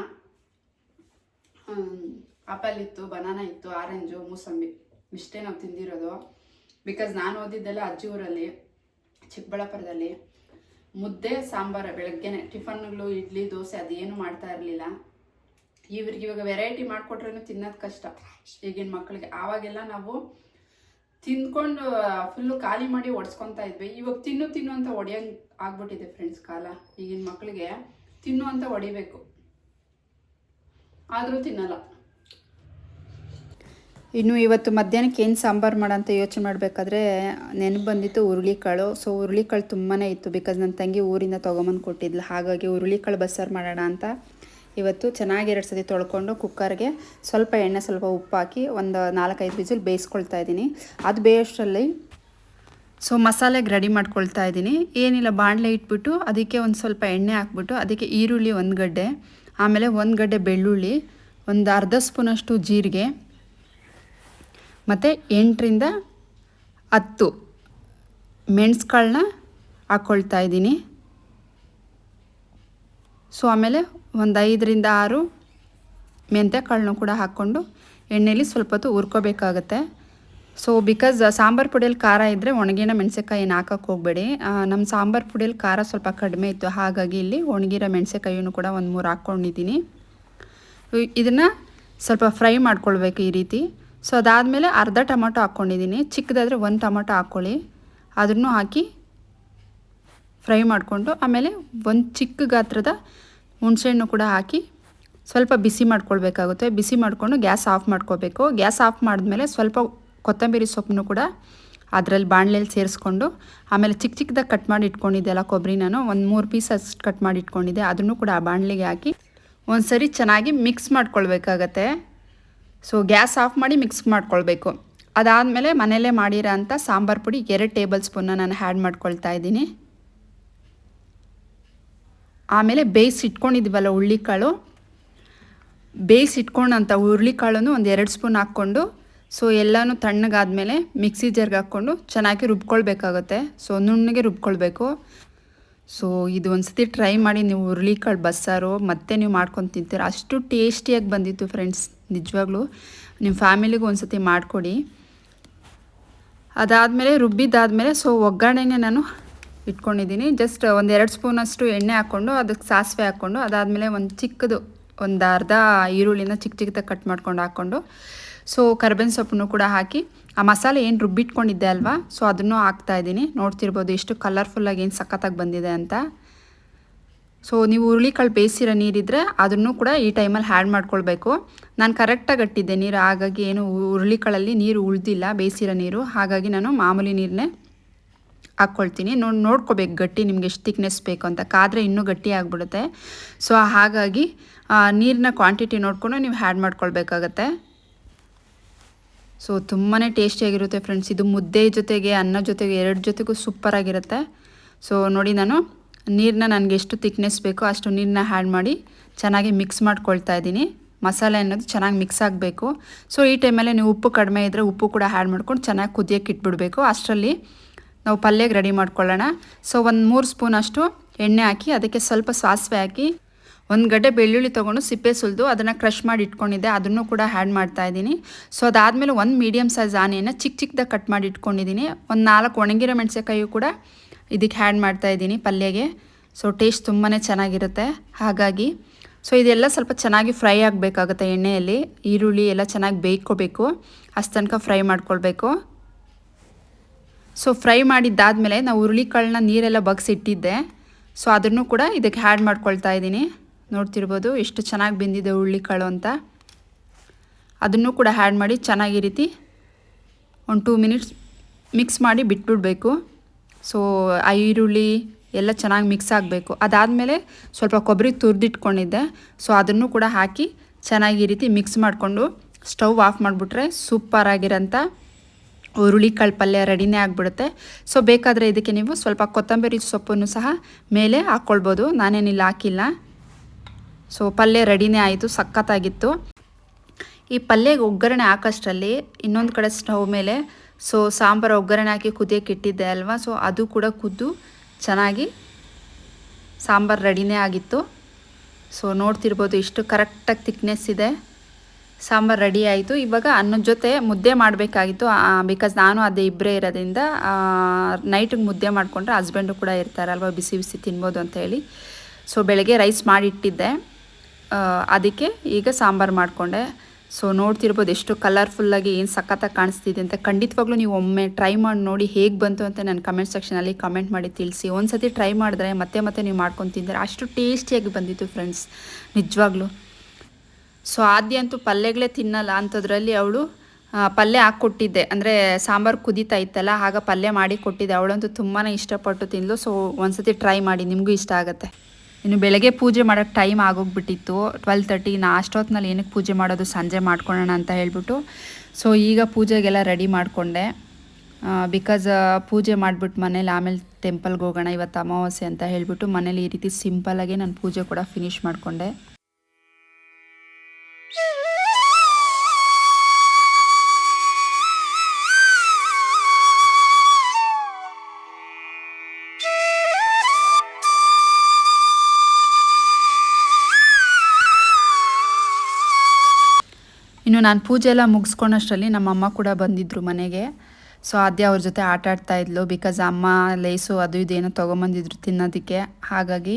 A: ಆಪಲ್ ಇತ್ತು ಬನಾನಾ ಇತ್ತು ಆರೆಂಜು ಮೂಸಂಬಿ. ಇಷ್ಟೇ ನಾವು ತಿಂದಿರೋದು. ಬಿಕಾಸ್ ನಾನು ಓದಿದ್ದೆಲ್ಲ ಅಜ್ಜಿ ಊರಲ್ಲಿ ಚಿಕ್ಕಬಳ್ಳಾಪುರದಲ್ಲಿ. ಮುದ್ದೆ, ಸಾಂಬಾರ, ಬೆಳಗ್ಗೆನೆ, ಟಿಫನ್ಗಳು, ಇಡ್ಲಿ, ದೋಸೆ ಅದೇನು ಮಾಡ್ತಾ ಇರಲಿಲ್ಲ. ಇವ್ರಿಗೆ ಇವಾಗ ವೆರೈಟಿ ಮಾಡಿಕೊಟ್ರೂ ತಿನ್ನೋದು ಕಷ್ಟ. ಈಗಿನ ಮಕ್ಕಳಿಗೆ ಆವಾಗೆಲ್ಲ ನಾವು ತಿಂದ್ಕೊಂಡು ಫುಲ್ಲು ಖಾಲಿ ಮಾಡಿ ಒಡ್ಸ್ಕೊತಾ ಇದ್ವಿ. ಇವಾಗ ತಿನ್ನು ತಿನ್ನು ಅಂತ ಹೊಡಿಯಂಗೆ ಆಗ್ಬಿಟ್ಟಿದೆ ಫ್ರೆಂಡ್ಸ್ ಕಾಲ. ಈಗಿನ ಮಕ್ಕಳಿಗೆ ತಿನ್ನು ಅಂತ ಹೊಡಿಬೇಕು ಆದರೂ ತಿನ್ನಲ್ಲ. ಇನ್ನು ಇವತ್ತು ಮಧ್ಯಾಹ್ನಕ್ಕೆ ಏನು ಸಾಂಬಾರು ಮಾಡೋಂತ ಯೋಚನೆ ಮಾಡಬೇಕಾದ್ರೆ ನೆನಪು ಬಂದಿತ್ತು ಹುರುಳಿಕಾಳು. ಸೊ ಹುರುಳಿಕಾಳು ತುಂಬಾ ಇತ್ತು ಬಿಕಾಸ್ ನನ್ನ ತಂಗಿ ಊರಿಂದ ತೊಗೊಂಬಂದು ಕೊಟ್ಟಿದ್ಲು. ಹಾಗಾಗಿ ಹುರುಳಿಕಾಳು ಬಸ್ಸಾರು ಮಾಡೋಣ ಅಂತ ಇವತ್ತು ಚೆನ್ನಾಗಿ ಎರಡು ಸತಿ ತೊಳ್ಕೊಂಡು ಕುಕ್ಕರ್ಗೆ ಸ್ವಲ್ಪ ಎಣ್ಣೆ, ಸ್ವಲ್ಪ ಉಪ್ಪು ಹಾಕಿ ಒಂದು ನಾಲ್ಕೈದು ವಿಸಿಲ್ ಬೇಯಿಸ್ಕೊಳ್ತಾ ಇದ್ದೀನಿ. ಅದು ಬೇಯೋಷ್ಟರಲ್ಲಿ ಸೊ ಮಸಾಲೆಗೆ ರೆಡಿ ಮಾಡ್ಕೊಳ್ತಾ ಇದ್ದೀನಿ. ಏನಿಲ್ಲ, ಬಾಣಲೆ ಇಟ್ಬಿಟ್ಟು ಅದಕ್ಕೆ ಒಂದು ಸ್ವಲ್ಪ ಎಣ್ಣೆ ಹಾಕ್ಬಿಟ್ಟು ಅದಕ್ಕೆ ಈರುಳ್ಳಿ ಒಂದು ಗಡ್ಡೆ, ಆಮೇಲೆ ಒಂದು ಗಡ್ಡೆ ಬೆಳ್ಳುಳ್ಳಿ, ಒಂದು ಅರ್ಧ ಸ್ಪೂನಷ್ಟು ಜೀರಿಗೆ ಮತ್ತು ಎಂಟರಿಂದ ಹತ್ತು. ಮೆಣಸುಗಳನ್ನ ಹಾಕ್ಕೊಳ್ತಾ ಇದ್ದೀನಿ. ಸೊ ಆಮೇಲೆ ಒಂದು ಐದರಿಂದ ಆರು ಮೆಂತ್ಯ ಕಾಳನ್ನು ಕೂಡ ಹಾಕ್ಕೊಂಡು ಎಣ್ಣೆಯಲ್ಲಿ ಸ್ವಲ್ಪ ಹೊತ್ತು ಹುರ್ಕೋಬೇಕಾಗತ್ತೆ. ಸೊ ಬಿಕಾಸ್ ಸಾಂಬಾರು ಪುಡಿಯಲ್ಲಿ ಖಾರ ಇದ್ದರೆ ಒಣಗಿನ ಮೆಣಸಿನಕಾಯಿನ ಏನು ಹಾಕಕ್ಕೆ ಹೋಗಬೇಡಿ ನಮ್ಮ ಸಾಂಬಾರು ಪುಡಿಯಲ್ಲಿ ಖಾರ ಸ್ವಲ್ಪ ಕಡಿಮೆ ಇತ್ತು, ಹಾಗಾಗಿ ಇಲ್ಲಿ ಒಣಗಿರೋ ಮೆಣಸಿನ್ಕಾಯಿಯನ್ನು ಕೂಡ ಒಂದು ಮೂರು ಹಾಕ್ಕೊಂಡಿದ್ದೀನಿ ಇದನ್ನು ಸ್ವಲ್ಪ ಫ್ರೈ ಮಾಡ್ಕೊಳ್ಬೇಕು ಈ ರೀತಿ. ಸೊ ಅದಾದಮೇಲೆ ಅರ್ಧ ಟೊಮೊಟೊ ಹಾಕ್ಕೊಂಡಿದ್ದೀನಿ. ಚಿಕ್ಕದಾದರೆ ಒಂದು ಟೊಮೊಟೊ ಹಾಕ್ಕೊಳ್ಳಿ ಅದನ್ನು ಹಾಕಿ ಫ್ರೈ ಮಾಡಿಕೊಂಡು, ಆಮೇಲೆ ಒಂದು ಚಿಕ್ಕ ಗಾತ್ರದ ಹುಣಸೆಹಣ್ಣು ಕೂಡ ಹಾಕಿ ಸ್ವಲ್ಪ ಬಿಸಿ ಮಾಡ್ಕೊಳ್ಬೇಕಾಗುತ್ತೆ. ಬಿಸಿ ಮಾಡಿಕೊಂಡು ಗ್ಯಾಸ್ ಆಫ್ ಮಾಡ್ಕೋಬೇಕು. ಗ್ಯಾಸ್ ಆಫ್ ಮಾಡಿದ್ಮೇಲೆ ಸ್ವಲ್ಪ ಕೊತ್ತಂಬರಿ ಸೊಪ್ಪನ್ನು ಕೂಡ ಅದರಲ್ಲಿ ಬಾಣಲೆಯಲ್ಲಿ ಸೇರಿಸ್ಕೊಂಡು, ಆಮೇಲೆ ಚಿಕ್ಕ ಚಿಕ್ಕದಾಗಿ ಕಟ್ ಮಾಡಿ ಇಟ್ಕೊಂಡಿದ್ದೆಲ್ಲ ಕೊಬ್ಬರಿ ನಾನು. ಒಂದು ಮೂರು ಪೀಸ್ ಅಷ್ಟು ಕಟ್ ಮಾಡಿ ಇಟ್ಕೊಂಡಿದ್ದೆ. ಅದನ್ನು ಕೂಡ ಆ ಬಾಣಲೆಗೆ ಹಾಕಿ ಒಂದು ಸರಿ ಚೆನ್ನಾಗಿ ಮಿಕ್ಸ್ ಮಾಡ್ಕೊಳ್ಬೇಕಾಗತ್ತೆ. ಸೊ ಗ್ಯಾಸ್ ಆಫ್ ಮಾಡಿ ಮಿಕ್ಸ್ ಮಾಡ್ಕೊಳ್ಬೇಕು. ಅದಾದಮೇಲೆ ಮನೆಯಲ್ಲೇ ಮಾಡಿರೋ ಅಂಥ ಸಾಂಬಾರು ಪುಡಿ ಎರಡು ಟೇಬಲ್ ಸ್ಪೂನ್ನ ನಾನು ಹ್ಯಾಡ್ ಮಾಡ್ಕೊಳ್ತಾ ಇದ್ದೀನಿ. ಆಮೇಲೆ ಬೇಯಿಸಿ ಇಟ್ಕೊಂಡಿದ್ದೀವಲ್ಲ ಹುಳ್ಳಿಕಾಳು ಬೇಯಿಸಿಟ್ಕೊಂಡಂಥ ಹುರುಳಿಕಾಳನ್ನು ಒಂದು ಎರಡು ಸ್ಪೂನ್ ಹಾಕ್ಕೊಂಡು ಸೊ ಎಲ್ಲನೂ ತಣ್ಣಗಾದಮೇಲೆ ಮಿಕ್ಸಿ ಜರ್ಗೆ ಹಾಕ್ಕೊಂಡು ಚೆನ್ನಾಗಿ ರುಬ್ಕೊಳ್ಬೇಕಾಗುತ್ತೆ. ಸೊ ನುಣ್ಣಗೆ ರುಬ್ಕೊಳ್ಬೇಕು. ಸೊ ಇದು ಒಂದ್ಸತಿ ಟ್ರೈ ಮಾಡಿ ನೀವು ಹುರುಳಿಕಾಳು, ಬಸ್ಸಾರು ಮತ್ತೆ ನೀವು ಮಾಡ್ಕೊಂಡು ತಿಂತೀರ. ಅಷ್ಟು ಟೇಸ್ಟಿಯಾಗಿ ಬಂದಿತ್ತು ಫ್ರೆಂಡ್ಸ್ ನಿಜವಾಗ್ಲೂ. ನಿಮ್ಮ ಫ್ಯಾಮಿಲಿಗೂ ಒಂದ್ಸತಿ ಮಾಡಿಕೊಡಿ. ಅದಾದಮೇಲೆ, ರುಬ್ಬಿದ್ದಾದಮೇಲೆ ಸೊ ಒಗ್ಗರಣೆನೇ ನಾನು ಇಟ್ಕೊಂಡಿದ್ದೀನಿ. ಜಸ್ಟ್ ಒಂದು ಎರಡು ಸ್ಪೂನಷ್ಟು ಎಣ್ಣೆ ಹಾಕ್ಕೊಂಡು, ಅದಕ್ಕೆ ಸಾಸಿವೆ ಹಾಕ್ಕೊಂಡು, ಅದಾದಮೇಲೆ ಒಂದು ಚಿಕ್ಕದು, ಒಂದು ಅರ್ಧ ಈರುಳ್ಳಿನ ಚಿಕ್ಕ ಚಿಕ್ಕದಾಗಿ ಕಟ್ ಮಾಡ್ಕೊಂಡು ಹಾಕ್ಕೊಂಡು ಸೊ ಕರ್ಬೇವಿನ ಸೊಪ್ಪನ್ನು ಕೂಡ ಹಾಕಿ ಆ ಮಸಾಲೆ ಏನು ರುಬ್ಬಿಟ್ಕೊಂಡಿದ್ದೆ ಅಲ್ವಾ? ಸೊ ಅದನ್ನು ಹಾಕ್ತಾ ಇದ್ದೀನಿ. ನೋಡ್ತಿರ್ಬೋದು ಎಷ್ಟು ಕಲರ್ಫುಲ್ಲಾಗಿ ಏನು ಸಖತ್ತಾಗಿ ಬಂದಿದೆ ಅಂತ. ಸೊ ನೀವು ಹುರುಳಿಕಾಳು ಬೇಯಿಸಿರೋ ನೀರಿದ್ದರೆ ಅದನ್ನು ಕೂಡ ಈ ಟೈಮಲ್ಲಿ ಹ್ಯಾಡ್ ಮಾಡ್ಕೊಳ್ಬೇಕು. ನಾನು ಕರೆಕ್ಟಾಗಿ ಅಟ್ಟಿದ್ದೆ ನೀರು, ಹಾಗಾಗಿ ಏನು ಹುರುಳಿಕಾಳಲ್ಲಿ ನೀರು ಉಳ್ದಿಲ್ಲ, ಬೇಯಿಸಿರೋ ನೀರು. ಹಾಗಾಗಿ ನಾನು ಮಾಮೂಲಿ ನೀರನ್ನೇ ಹಾಕ್ಕೊಳ್ತೀನಿ. ನೋಡಿ ನೋಡ್ಕೋಬೇಕು ಗಟ್ಟಿ ನಿಮ್ಗೆ ಎಷ್ಟು ತಿಕ್ನೆಸ್ ಬೇಕು ಅಂತ. ಕಾದರೆ ಇನ್ನೂ ಗಟ್ಟಿ ಆಗಿಬಿಡುತ್ತೆ. ಸೊ ಹಾಗಾಗಿ ನೀರಿನ ಕ್ವಾಂಟಿಟಿ ನೋಡಿಕೊಂಡು ನೀವು ಹ್ಯಾಡ್ ಮಾಡ್ಕೊಳ್ಬೇಕಾಗತ್ತೆ. ಸೊ ತುಂಬಾ ಟೇಸ್ಟಿಯಾಗಿರುತ್ತೆ ಫ್ರೆಂಡ್ಸ್ ಇದು ಮುದ್ದೆ ಜೊತೆಗೆ, ಅನ್ನ ಜೊತೆಗೆ ಎರಡು ಜೊತೆಗೂ ಸೂಪರಾಗಿರುತ್ತೆ ಸೊ ನೋಡಿ ನಾನು ನೀರನ್ನ ನನಗೆ ಎಷ್ಟು ತಿಕ್ನೆಸ್ ಬೇಕೋ ಅಷ್ಟು ನೀರನ್ನ ಹ್ಯಾಡ್ ಮಾಡಿ ಚೆನ್ನಾಗಿ ಮಿಕ್ಸ್ ಮಾಡ್ಕೊಳ್ತಾ ಇದ್ದೀನಿ. ಮಸಾಲೆ ಅನ್ನೋದು ಚೆನ್ನಾಗಿ ಮಿಕ್ಸ್ ಆಗಬೇಕು. ಸೊ ಈ ಟೈಮಲ್ಲಿ ನೀವು ಉಪ್ಪು ಕಡಿಮೆ ಇದ್ದರೆ ಉಪ್ಪು ಕೂಡ ಹ್ಯಾಡ್ ಮಾಡ್ಕೊಂಡು ಚೆನ್ನಾಗಿ ಕುದಿಯೋಕ್ಕೆ ಇಟ್ಬಿಡಬೇಕು. ಅಷ್ಟರಲ್ಲಿ ನಾವು ಪಲ್ಯಕ್ಕೆ ರೆಡಿ ಮಾಡ್ಕೊಳ್ಳೋಣ. ಸೊ ಒಂದು ಮೂರು ಸ್ಪೂನ್ ಅಷ್ಟು ಎಣ್ಣೆ ಹಾಕಿ, ಅದಕ್ಕೆ ಸ್ವಲ್ಪ ಸಾಸಿವೆ ಹಾಕಿ ಒಂದು ಗಡ್ಡೆ ಬೆಳ್ಳುಳ್ಳಿ ತೊಗೊಂಡು ಸಿಪ್ಪೆ ಸುಲಿದು ಅದನ್ನು ಕ್ರಷ್ ಮಾಡಿ ಇಟ್ಕೊಂಡಿದ್ದೆ. ಅದನ್ನು ಕೂಡ ಹ್ಯಾಡ್ ಮಾಡ್ತಾ ಇದ್ದೀನಿ. ಸೊ ಅದಾದಮೇಲೆ ಒಂದು ಮೀಡಿಯಮ್ ಸೈಜ್ ಆನೆಯನ್ನು ಚಿಕ್ಕ ಚಿಕ್ಕದಾಗಿ ಕಟ್ ಮಾಡಿ ಇಟ್ಕೊಂಡಿದ್ದೀನಿ. ಒಂದು ನಾಲ್ಕು ಒಣಗಿರೋ ಮೆಣಸಿನಕಾಯಿಯು ಕೂಡ ಇದಕ್ಕೆ ಹ್ಯಾಡ್ ಮಾಡ್ತಾ ಇದ್ದೀನಿ ಪಲ್ಯಗೆ. ಸೊ ಟೇಸ್ಟ್ ತುಂಬಾ ಚೆನ್ನಾಗಿರುತ್ತೆ. ಹಾಗಾಗಿ ಸೊ ಇದೆಲ್ಲ ಸ್ವಲ್ಪ ಚೆನ್ನಾಗಿ ಫ್ರೈ ಆಗಬೇಕಾಗುತ್ತೆ ಎಣ್ಣೆಯಲ್ಲಿ. ಈರುಳ್ಳಿ ಎಲ್ಲ ಚೆನ್ನಾಗಿ ಬೇಯ್ಕೋಬೇಕು. ಅಷ್ಟು ತನಕ ಫ್ರೈ ಮಾಡ್ಕೊಳ್ಬೇಕು. ಸೊ ಫ್ರೈ ಮಾಡಿದ್ದಾದಮೇಲೆ ನಾವು ಹುರುಳಿಕಾಳನ್ನ ನೀರೆಲ್ಲ ಬಗ್ಸಿಟ್ಟಿದ್ದೆ. ಸೊ ಅದನ್ನು ಕೂಡ ಇದಕ್ಕೆ ಹ್ಯಾಡ್ ಮಾಡ್ಕೊಳ್ತಾ ಇದ್ದೀನಿ. ನೋಡ್ತಿರ್ಬೋದು, ಎಷ್ಟು ಚೆನ್ನಾಗಿ ಬೆಂದಿದೆ ಹುರುಳಿಕಾಳು ಅಂತ. ಅದನ್ನು ಕೂಡ ಹ್ಯಾಡ್ ಮಾಡಿ ಚೆನ್ನಾಗಿ ರೀತಿ ಒಂದು ಟೂ ಮಿನಿಟ್ಸ್ ಮಿಕ್ಸ್ ಮಾಡಿ ಬಿಟ್ಬಿಡಬೇಕು. ಸೊ ಆ ಈರುಳ್ಳಿ ಎಲ್ಲ ಚೆನ್ನಾಗಿ ಮಿಕ್ಸ್ ಆಗಬೇಕು. ಅದಾದಮೇಲೆ ಸ್ವಲ್ಪ ಕೊಬ್ಬರಿ ತುರಿದಿಟ್ಕೊಂಡಿದ್ದೆ. ಸೊ ಅದನ್ನು ಕೂಡ ಹಾಕಿ ಚೆನ್ನಾಗಿ ರೀತಿ ಮಿಕ್ಸ್ ಮಾಡಿಕೊಂಡು ಸ್ಟವ್ ಆಫ್ ಮಾಡಿಬಿಟ್ರೆ ಸೂಪರಾಗಿರೋಂಥ ಹುರುಳಿಕಾಳು ಪಲ್ಯ ರೆಡಿನೇ ಆಗಿಬಿಡುತ್ತೆ. ಸೊ ಬೇಕಾದರೆ ಇದಕ್ಕೆ ನೀವು ಸ್ವಲ್ಪ ಕೊತ್ತಂಬರಿ ಸೊಪ್ಪನ್ನು ಸಹ ಮೇಲೆ ಹಾಕ್ಕೊಳ್ಬೋದು. ನಾನೇನಿಲ್ಲ, ಹಾಕಿಲ್ಲ. ಸೊ ಪಲ್ಯ ರೆಡಿನೇ ಆಯಿತು, ಸಖತ್ತಾಗಿತ್ತು. ಈ ಪಲ್ಯಗೆ ಒಗ್ಗರಣೆ ಹಾಕೋಷ್ಟರಲ್ಲಿ ಇನ್ನೊಂದು ಕಡೆ ಸ್ಟವ್ ಮೇಲೆ, ಸೊ ಸಾಂಬಾರು ಒಗ್ಗರಣೆ ಹಾಕಿ ಕುದಿಯೋಕೆ ಇಟ್ಟಿದ್ದೆ ಅಲ್ವಾ? ಸೊ ಅದು ಕೂಡ ಕುದ್ದು ಚೆನ್ನಾಗಿ ಸಾಂಬಾರು ರೆಡಿನೇ ಆಗಿತ್ತು. ಸೊ ನೋಡ್ತಿರ್ಬೋದು ಇಷ್ಟು ಕರೆಕ್ಟಾಗಿ ತಿಕ್ನೆಸ್ ಇದೆ. ಸಾಂಬಾರು ರೆಡಿ ಆಯಿತು. ಇವಾಗ ಅನ್ನದ ಜೊತೆ ಮುದ್ದೆ ಮಾಡಬೇಕಾಗಿತ್ತು. ಬಿಕಾಸ್ ನಾನು ಅದೇ ಇಬ್ಬರೇ ಇರೋದ್ರಿಂದ ನೈಟಿಗೆ ಮುದ್ದೆ ಮಾಡಿಕೊಂಡ್ರೆ ಹಸ್ಬೆಂಡು ಕೂಡ ಇರ್ತಾರಲ್ವ, ಬಿಸಿ ಬಿಸಿ ತಿನ್ಬೋದು ಅಂತ ಹೇಳಿ. ಸೊ ಬೆಳಗ್ಗೆ ರೈಸ್ ಮಾಡಿಟ್ಟಿದ್ದೆ ಅದಕ್ಕೆ ಈಗ ಸಾಂಬಾರು ಮಾಡಿಕೊಂಡೆ. ಸೊ ನೋಡ್ತಿರ್ಬೋದು ಎಷ್ಟು ಕಲರ್ಫುಲ್ಲಾಗಿ ಏನು ಸಖತ್ತಾಗಿ ಕಾಣಿಸ್ತಿದೆ ಅಂತ. ಖಂಡಿತವಾಗ್ಲೂ ನೀವು ಒಮ್ಮೆ ಟ್ರೈ ಮಾಡಿ, ನೋಡಿ ಹೇಗೆ ಬಂತು ಅಂತ ನಾನು ಕಮೆಂಟ್ ಸೆಕ್ಷನಲ್ಲಿ ಕಮೆಂಟ್ ಮಾಡಿ ತಿಳಿಸಿ. ಒಂದ್ಸತಿ ಟ್ರೈ ಮಾಡಿದ್ರೆ ಮತ್ತೆ ಮತ್ತೆ ನೀವು ಮಾಡ್ಕೊಂಡು ತಿಂದರೆ ಅಷ್ಟು ಟೇಸ್ಟಿಯಾಗಿ ಬಂದಿತ್ತು ಫ್ರೆಂಡ್ಸ್ ನಿಜವಾಗ್ಲೂ. ಸೊ ಆದ್ಯ ಅಂತೂ ಪಲ್ಯಗಳೇ ತಿನ್ನಲ್ಲ ಅಂಥದ್ರಲ್ಲಿ ಅವಳು ಪಲ್ಯ ಹಾಕ್ಕೊಟ್ಟಿದ್ದೆ. ಅಂದರೆ ಸಾಂಬಾರು ಕುದೀತಾ ಇತ್ತಲ್ಲ, ಆಗ ಪಲ್ಯ ಮಾಡಿ ಕೊಟ್ಟಿದ್ದೆ. ಅವಳಂತೂ ತುಂಬಾ ಇಷ್ಟಪಟ್ಟು ತಿಂದಳು ಸೊ ಒಂದು ಸತಿ ಟ್ರೈ ಮಾಡಿ, ನಿಮಗೂ ಇಷ್ಟ ಆಗುತ್ತೆ. ಇನ್ನು ಬೆಳಗ್ಗೆ ಪೂಜೆ ಮಾಡೋಕ್ಕೆ ಟೈಮ್ ಆಗೋಗ್ಬಿಟ್ಟಿತ್ತು. ಟ್ವೆಲ್ ತರ್ಟಿ ನಾ ಅಷ್ಟೊತ್ತಿನಲ್ಲಿ ಏನಕ್ಕೆ ಪೂಜೆ ಮಾಡೋದು ಸಂಜೆ ಮಾಡ್ಕೊಳ್ಳೋಣ ಅಂತ ಹೇಳ್ಬಿಟ್ಟು. ಸೊ ಈಗ ಪೂಜೆಗೆಲ್ಲ ರೆಡಿ ಮಾಡಿಕೊಂಡೆ. ಬಿಕಾಸ್ ಪೂಜೆ ಮಾಡಿಬಿಟ್ಟು ಮನೇಲಿ ಆಮೇಲೆ ಟೆಂಪಲ್ಗೆ ಹೋಗೋಣ ಇವತ್ತು ಅಮಾವಾಸ್ಯೆ ಅಂತ ಹೇಳಿಬಿಟ್ಟು ಮನೇಲಿ ಈ ರೀತಿ ಸಿಂಪಲಾಗಿ ನಾನು ಪೂಜೆ ಕೂಡ ಫಿನಿಷ್ ಮಾಡಿಕೊಂಡೆ. ಇನ್ನು ನಾನು ಪೂಜೆ ಎಲ್ಲ ಮುಗಿಸ್ಕೊಂಡಷ್ಟರಲ್ಲಿ ನಮ್ಮ ಅಮ್ಮ ಕೂಡ ಬಂದಿದ್ದರು ಮನೆಗೆ. ಸೊ ಅದೇ ಅವ್ರ ಜೊತೆ ಆಟ ಆಡ್ತಾ ಇದ್ಲು. ಬಿಕಾಸ್ ಅಮ್ಮ ಲೇಸು ಅದು ಇದೇನೋ ಏನೋ ತೊಗೊಂಬಂದಿದ್ರು ತಿನ್ನೋದಕ್ಕೆ. ಹಾಗಾಗಿ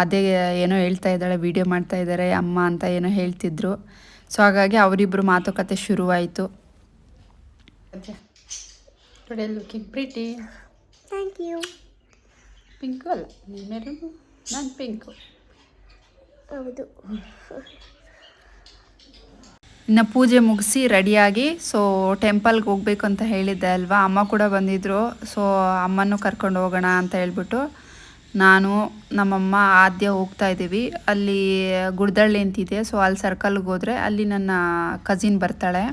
A: ಅದೇ ಏನೋ ಹೇಳ್ತಾ ಇದ್ದಾಳೆ ವೀಡಿಯೋ ಮಾಡ್ತಾ ಇದ್ದಾರೆ ಅಮ್ಮ ಅಂತ ಏನೋ ಹೇಳ್ತಿದ್ರು. ಸೊ ಹಾಗಾಗಿ ಅವರಿಬ್ಬರು ಮಾತುಕತೆ ಶುರುವಾಯಿತು. Today looking pretty
B: thank you
A: Pinku ಅಲ್ಲ? ನಾನು ಪಿಂಕು
B: ಹೌದು.
A: ಇನ್ನು ಪೂಜೆ ಮುಗಿಸಿ ರೆಡಿಯಾಗಿ ಸೊ ಟೆಂಪಲ್ಗೆ ಹೋಗ್ಬೇಕು ಅಂತ ಹೇಳಿದ್ದೆ ಅಲ್ವಾ? ಅಮ್ಮ ಕೂಡ ಬಂದಿದ್ದರು ಸೊ ಅಮ್ಮನೂ ಕರ್ಕೊಂಡು ಹೋಗೋಣ ಅಂತ ಹೇಳ್ಬಿಟ್ಟು ನಾನು, ನಮ್ಮಮ್ಮ ಆದ್ಯ ಹೋಗ್ತಾ ಇದ್ದೀವಿ. ಅಲ್ಲಿ ಗುಡ್ದಳ್ಳಿ ಅಂತಿದೆ ಸೊ ಅಲ್ಲಿ ಸರ್ಕಲ್ಗೆ ಹೋದರೆ ಅಲ್ಲಿ ನನ್ನ ಕಸಿನ್ ಬರ್ತಾಳೆ.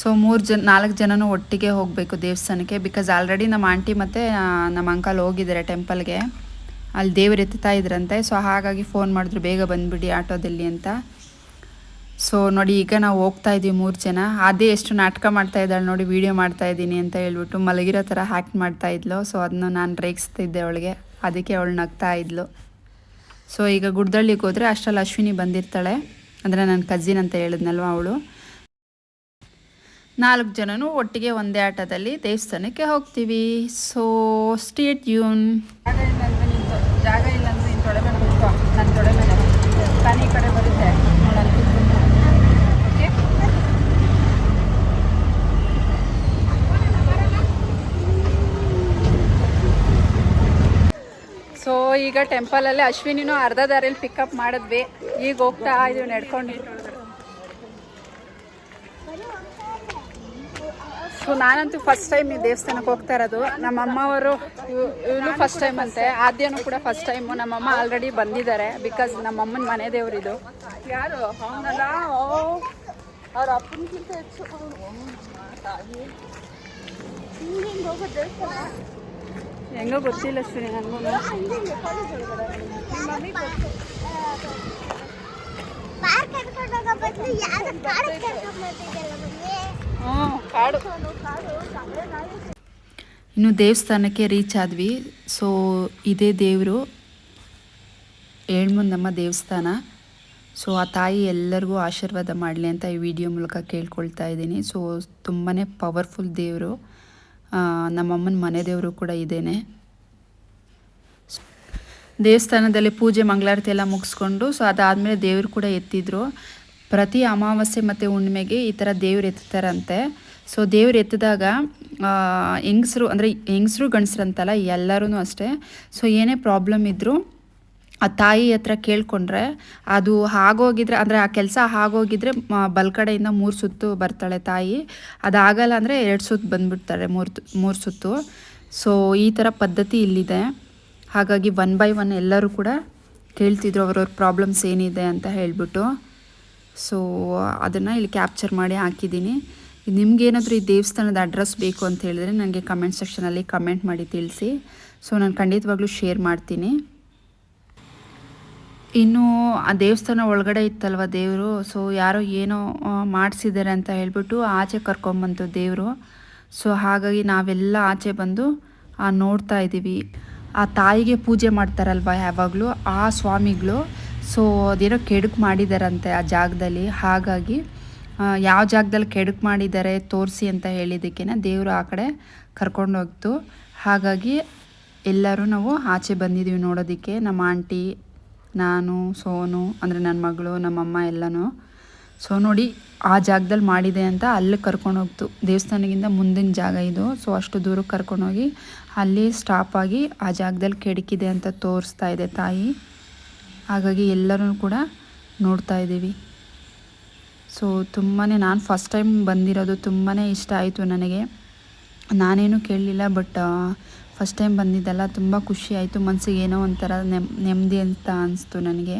A: ಸೊ ಮೂರು ಜನ, ನಾಲ್ಕು ಜನನೂ ಒಟ್ಟಿಗೆ ಹೋಗಬೇಕು ದೇವಸ್ಥಾನಕ್ಕೆ ಬಿಕಾಸ್ ಆಲ್ರೆಡಿ ನಮ್ಮ ಆಂಟಿ ಮತ್ತು ನಮ್ಮ ಅಂಕಲ್ ಹೋಗಿದ್ದಾರೆ ಟೆಂಪಲ್ಗೆ ಅಲ್ಲಿ ದೇವ್ರು ಎತ್ತಾ ಇದ್ರಂತೆ ಸೊ ಹಾಗಾಗಿ ಫೋನ್ ಮಾಡಿದ್ರು, ಬೇಗ ಬಂದುಬಿಡಿ ಆಟೋದಲ್ಲಿ ಅಂತ. ಸೊ ನೋಡಿ, ಈಗ ನಾವು ಹೋಗ್ತಾ ಇದ್ದೀವಿ ಮೂರು ಜನ. ಅದೇ ಎಷ್ಟು ನಾಟಕ ಮಾಡ್ತಾ ಇದ್ದಾಳೆ ನೋಡಿ ವಿಡಿಯೋ ಮಾಡ್ತಾ ಇದ್ದೀನಿ ಅಂತ ಹೇಳ್ಬಿಟ್ಟು ಮಲಗಿರೋ ಥರ ಹ್ಯಾಕ್ಟ್ ಮಾಡ್ತಾ ಇದ್ಲು. ಸೊ ಅದನ್ನು ನಾನು ರೇಗಿಸ್ತಿದ್ದೆ ಅವಳಿಗೆ. ಅದಕ್ಕೆ ಅವಳು ನಗ್ತಾ ಇದ್ಲು. ಸೊ ಈಗ ಗುಡ್ದಳ್ಳಿಗೆ ಹೋದರೆ ಅಷ್ಟರಲ್ಲಿ ಅಶ್ವಿನಿ ಬಂದಿರ್ತಾಳೆ. ಅಂದರೆ ನನ್ನ ಕಜಿನ್ ಅಂತ ಹೇಳಿದ್ನಲ್ವ ಅವಳು. ನಾಲ್ಕು ಜನನು ಒಟ್ಟಿಗೆ ಒಂದೇ ಆಟದಲ್ಲಿ ದೇವಸ್ಥಾನಕ್ಕೆ ಹೋಗ್ತೀವಿ. ಸೊ ಸ್ಟೇಟ್ ಯೂನ್ ಜಾಗ ಇಲ್ಲ ಅಂದರೆ ನಿಂತು ಜಾಗ ಇಲ್ಲ ಅಂದರೆ ನಿನ್ನ ತೊಡೆ ಮೇಲೆ ಕೂತ್ಕೋ ನನ್ನ ತೊಡೆ ಮೇಲೆ ತಾನೇ ಈ ಕಡೆ ಬರುತ್ತೆ ನೋಡಲ್ಲಿ ಓಕೆ ಸೊ ಈಗ ಟೆಂಪಲಲ್ಲಿ ಅಶ್ವಿನಿನೂ ಅರ್ಧ ದಾರಿಯಲ್ಲಿ ಪಿಕಪ್ ಮಾಡಿದ್ವಿ. ಈಗ ಹೋಗ್ತಾ ಇದೀವಿ ನಡ್ಕೊಂಡು. ಸೊ ನಾನಂತೂ ಫಸ್ಟ್ ಟೈಮ್ ಈ ದೇವಸ್ಥಾನಕ್ಕೆ ಹೋಗ್ತಾ ಇರೋದು. ನಮ್ಮ ಅಮ್ಮವರು ಇವನು ಫಸ್ಟ್ ಟೈಮ್ ಅಂತೆ. ಆದ್ಯನೂ ಕೂಡ ಫಸ್ಟ್ ಟೈಮು ನಮ್ಮಮ್ಮ ಆಲ್ರೆಡಿ ಬಂದಿದ್ದಾರೆ ಬಿಕಾಸ್ ನಮ್ಮಮ್ಮನ ಮನೆ ದೇವರಿದು. ಯಾರು? ಅವ್ರ ಅಪ್ಪನಿಗಿಂತ ಹೆಚ್ಚು. ಹೆಂಗೋ ಗೊತ್ತಿಲ್ಲ ನನಗೂ ಕಾಡು. ಇನ್ನು ದೇವಸ್ಥಾನಕ್ಕೆ ರೀಚ್ ಆದ್ವಿ. ಸೊ ಇದೇ ದೇವರು ಏಳ್ಮುಂದಮ್ಮ ದೇವಸ್ಥಾನ. ಸೊ ಆ ತಾಯಿ ಎಲ್ಲರಿಗೂ ಆಶೀರ್ವಾದ ಮಾಡಲಿ ಅಂತ ಈ ವಿಡಿಯೋ ಮೂಲಕ ಕೇಳ್ಕೊಳ್ತಾ ಇದ್ದೀನಿ. ಸೊ ತುಂಬಾ ಪವರ್ಫುಲ್ ದೇವರು. ನಮ್ಮಮ್ಮನ ಮನೆ ದೇವರು ಕೂಡ ಇದ್ದೇನೆ ದೇವಸ್ಥಾನದಲ್ಲಿ ಪೂಜೆ, ಮಂಗಳಾರತಿ ಎಲ್ಲ ಮುಗಿಸ್ಕೊಂಡು ಸೊ ಅದಾದಮೇಲೆ ದೇವರು ಕೂಡ ಎತ್ತಿದ್ರು. ಪ್ರತಿ ಅಮಾವಾಸ್ಯೆ ಮತ್ತು ಹುಣ್ಣಿಮೆಗೆ ಈ ಥರ ದೇವ್ರು ಎತ್ತಾರಂತೆ ಸೊ ದೇವ್ರು ಎತ್ತಿದಾಗ ಹೆಂಗಸರು, ಅಂದರೆ ಹೆಂಗಸರು ಗಂಡಸ್ರು ಅಂತಲ್ಲ ಎಲ್ಲರೂ ಅಷ್ಟೇ. ಸೊ ಏನೇ ಪ್ರಾಬ್ಲಮ್ ಇದ್ದರೂ ಆ ತಾಯಿ ಹತ್ರ ಕೇಳ್ಕೊಂಡ್ರೆ ಅದು ಆಗೋಗಿದ್ರೆ ಅಂದರೆ ಆ ಕೆಲಸ ಆಗೋಗಿದ್ರೆ ಬಲ್ಕಡೆಯಿಂದ ಮೂರು ಸುತ್ತು ಬರ್ತಾಳೆ ತಾಯಿ. ಅದಾಗಲ್ಲ ಅಂದರೆ ಎರಡು ಸುತ್ತು ಬಂದುಬಿಡ್ತಾರೆ ಮೂರು ಮೂರು ಸುತ್ತು. ಸೊ ಈ ಥರ ಪದ್ಧತಿ ಇಲ್ಲಿದೆ. ಹಾಗಾಗಿ ಒನ್ ಬೈ ಒನ್ ಎಲ್ಲರೂ ಕೂಡ ಕೇಳ್ತಿದ್ರು ಅವ್ರವ್ರ ಪ್ರಾಬ್ಲಮ್ಸ್ ಏನಿದೆ ಅಂತ ಹೇಳಿಬಿಟ್ಟು. ಸೊ ಅದನ್ನು ಇಲ್ಲಿ ಕ್ಯಾಪ್ಚರ್ ಮಾಡಿ ಹಾಕಿದ್ದೀನಿ. ನಿಮಗೇನಾದರೂ ಈ ದೇವಸ್ಥಾನದ ಅಡ್ರೆಸ್ ಬೇಕು ಅಂತ ಹೇಳಿದ್ರೆ ನನಗೆ ಕಮೆಂಟ್ ಸೆಕ್ಷನಲ್ಲಿ ಕಮೆಂಟ್ ಮಾಡಿ ತಿಳಿಸಿ. ಸೊ ನಾನು ಖಂಡಿತವಾಗ್ಲೂ ಶೇರ್ ಮಾಡ್ತೀನಿ. ಇನ್ನು ಆ ದೇವಸ್ಥಾನ ಒಳಗಡೆ ಇತ್ತಲ್ವ ದೇವರು? ಸೊ ಯಾರೋ ಏನೋ ಮಾಡಿಸಿದ್ದಾರೆ ಅಂತ ಹೇಳ್ಬಿಟ್ಟು ಆಚೆ ಕರ್ಕೊಂಬಂತು ದೇವರು. ಸೊ ಹಾಗಾಗಿ ನಾವೆಲ್ಲ ಆಚೆ ಬಂದು ನೋಡ್ತಾ ಇದ್ದೀವಿ. ಆ ತಾಯಿಗೆ ಪೂಜೆ ಮಾಡ್ತಾರಲ್ವ ಯಾವಾಗಲೂ? ಆ ಸ್ವಾಮಿಗಳು. ಸೊ ಅದೇನೋ ಕೆಡುಕು ಮಾಡಿದಾರಂತೆ ಆ ಜಾಗದಲ್ಲಿ. ಹಾಗಾಗಿ ಯಾವ ಜಾಗದಲ್ಲಿ ಕೆಡುಕು ಮಾಡಿದ್ದಾರೆ ತೋರಿಸಿ ಅಂತ ಹೇಳಿದ್ದಕ್ಕೆ ದೇವರು ಆ ಕಡೆ ಕರ್ಕೊಂಡೋಗ್ತು. ಹಾಗಾಗಿ, ಎಲ್ಲರೂ ನಾವು ಆಚೆ ಬಂದಿದ್ದೀವಿ ನೋಡೋದಕ್ಕೆ. ನಮ್ಮ ಆಂಟಿ ನಾನು, ಸೋನು, ಅಂದರೆ ನನ್ನ ಮಗಳು, ನಮ್ಮಮ್ಮ ಎಲ್ಲನೂ. ಸೊ ನೋಡಿ, ಆ ಜಾಗದಲ್ಲಿ ಮಾಡಿದೆ ಅಂತ ಅಲ್ಲಿ ಕರ್ಕೊಂಡು ಹೋಗ್ತು. ದೇವಸ್ಥಾನಗಿಂತ ಮುಂದಿನ ಜಾಗ ಇದು. ಸೊ ಅಷ್ಟು ದೂರಕ್ಕೆ ಕರ್ಕೊಂಡೋಗಿ ಅಲ್ಲಿ ಸ್ಟಾಪ್ ಆಗಿ ಆ ಜಾಗದಲ್ಲಿ ಕೆಡಕಿದೆ ಅಂತ ತೋರಿಸ್ತಾ ಇದೆ ತಾಯಿ. ಹಾಗಾಗಿ ಎಲ್ಲರೂ ಕೂಡ ನೋಡ್ತಾ ಇದ್ದೀವಿ. ಸೊ ತುಂಬಾ ನಾನು ಫಸ್ಟ್ ಟೈಮ್ ಬಂದಿರೋದು ತುಂಬಾ ಇಷ್ಟ ಆಯಿತು ನನಗೆ. ನಾನೇನು ಕೇಳಲಿಲ್ಲ ಬಟ್ ಫಸ್ಟ್ ಟೈಮ್ ಬಂದಿದ್ದಲ್ಲ ತುಂಬ ಖುಷಿ ಆಯಿತು. ಮನಸ್ಸಿಗೆ ಏನೋ ಒಂಥರ ನೆಮ್, ನೆಮ್ಮದಿ ಅಂತ ಅನಿಸ್ತು ನನಗೆ.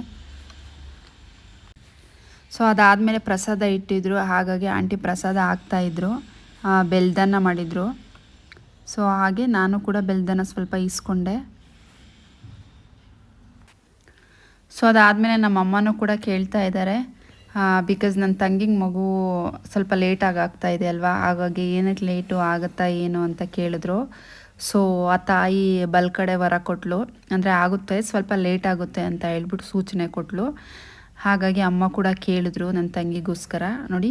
A: ಸೊ ಅದಾದಮೇಲೆ ಪ್ರಸಾದ ಇಟ್ಟಿದ್ರು. ಹಾಗಾಗಿ ಆಂಟಿ ಪ್ರಸಾದ ಹಾಕ್ತಾಯಿದ್ರು ಬೆಲ್ದನ್ನ ಮಾಡಿದರು. ಸೊ ಹಾಗೆ ನಾನು ಕೂಡ ಬೆಲ್ದನ್ನ ಸ್ವಲ್ಪ ಇಸ್ಕೊಂಡೆ ಸೊ ಅದಾದಮೇಲೆ ನಮ್ಮ ಅಮ್ಮನೂ ಕೂಡ ಕೇಳ್ತಾ ಇದ್ದಾರೆ. ಬಿಕಾಸ್ ನನ್ನ ತಂಗಿಗೆ ಮಗು ಸ್ವಲ್ಪ ಲೇಟಾಗಿ ಆಗ್ತಾ ಇದೆ ಅಲ್ವಾ? ಹಾಗಾಗಿ ಏನಕ್ಕೆ ಲೇಟು ಆಗುತ್ತಾ, ಏನು ಅಂತ ಕೇಳಿದ್ರು. ಸೊ ಆ ತಾಯಿ ಬಲ್ ಕಡೆ ವರ ಕೊಟ್ಲು. ಅಂದರೆ ಆಗುತ್ತೆ, ಸ್ವಲ್ಪ ಲೇಟ್ ಆಗುತ್ತೆ ಅಂತ ಹೇಳ್ಬಿಟ್ಟು ಸೂಚನೆ ಕೊಟ್ಲು. ಹಾಗಾಗಿ ಅಮ್ಮ ಕೂಡ ಕೇಳಿದ್ರು ನನ್ನ ತಂಗಿಗೋಸ್ಕರ. ನೋಡಿ,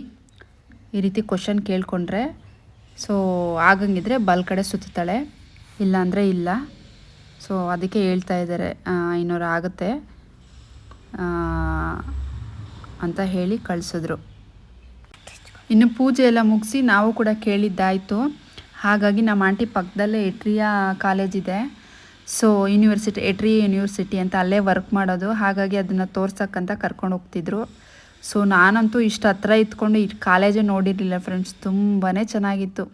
A: ಈ ರೀತಿ ಕ್ವಶನ್ ಕೇಳ್ಕೊಂಡ್ರೆ ಸೊ ಆಗಂಗಿದ್ರೆ ಬಲ್ ಕಡೆ ಸುತ್ತಾಳೆ ಇಲ್ಲ ಅಂದರೆ ಇಲ್ಲ. ಸೊ ಅದಕ್ಕೆ ಹೇಳ್ತಾ ಇದ್ದಾರೆ ಇನ್ನೋರು ಆಗುತ್ತೆ ಅಂತ ಹೇಳಿ ಕಳಿಸಿದ್ರು. ಇನ್ನು ಪೂಜೆ ಎಲ್ಲ ಮುಗಿಸಿ ನಾವು ಕೂಡ ಕೇಳಿದ್ದಾಯಿತು. ಹಾಗಾಗಿ ನಮ್ಮ ಆಂಟಿ ಪಕ್ಕದಲ್ಲೇ ಎಟ್ರಿಯಾ ಕಾಲೇಜ್ ಇದೆ. ಸೊ ಯೂನಿವರ್ಸಿಟಿ ಎಟ್ರಿ ಯೂನಿವರ್ಸಿಟಿ ಅಂತ ಅಲ್ಲೇ ವರ್ಕ್ ಮಾಡೋದು. ಹಾಗಾಗಿ ಅದನ್ನು ತೋರ್ಸಕ್ಕಂತ ಕರ್ಕೊಂಡು ಹೋಗ್ತಿದ್ರು. ಸೊ ನಾನಂತೂ ಇಷ್ಟು ಹತ್ರ ಇತ್ಕೊಂಡು ಈ ಕಾಲೇಜೇ ನೋಡಿರಲಿಲ್ಲ ಫ್ರೆಂಡ್ಸ್ ತುಂಬಾ ಚೆನ್ನಾಗಿತ್ತು.